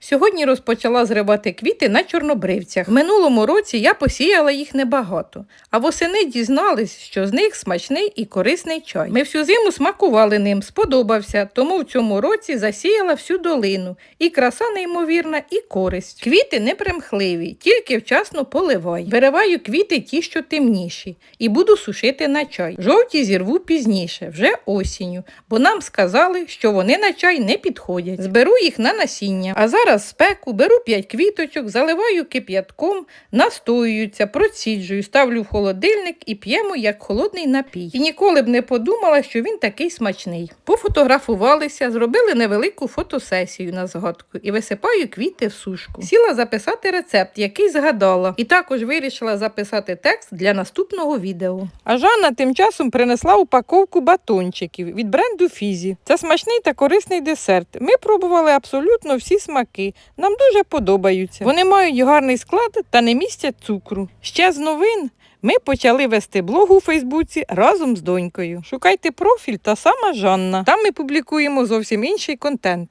Сьогодні розпочала зривати квіти на чорнобривцях. В минулому році я посіяла їх небагато, а восени дізнались, що з них смачний і корисний чай. Ми всю зиму смакували ним, сподобався, тому в цьому році засіяла всю долину. І краса неймовірна, і користь. Квіти непримхливі, тільки вчасно поливай. Вириваю квіти ті, що темніші, і буду сушити на чай. Жовті зірву пізніше, вже осінню, бо нам сказали, що вони на чай не підходять. Зберу їх на насіння. А зараз спеку, беру 5 квіточок, заливаю кип'ятком, настоюються, проціджую, ставлю в холодильник і п'ємо як холодний напій. І ніколи б не подумала, що він такий смачний. Пофотографувалися, зробили невелику фотосесію на згадку і висипаю квіти в сушку. Сіла записати рецепт, який згадала, і також вирішила записати текст для наступного відео. А Жанна тим часом принесла упаковку батончиків від бренду Фізі. Це смачний та корисний десерт. Ми пробували абсолютно всі смаки. Нам дуже подобаються. Вони мають гарний склад та не містять цукру. Ще з новин. Ми почали вести блог у Фейсбуці разом з донькою. Шукайте профіль та сама Жанна. Там ми публікуємо зовсім інший контент.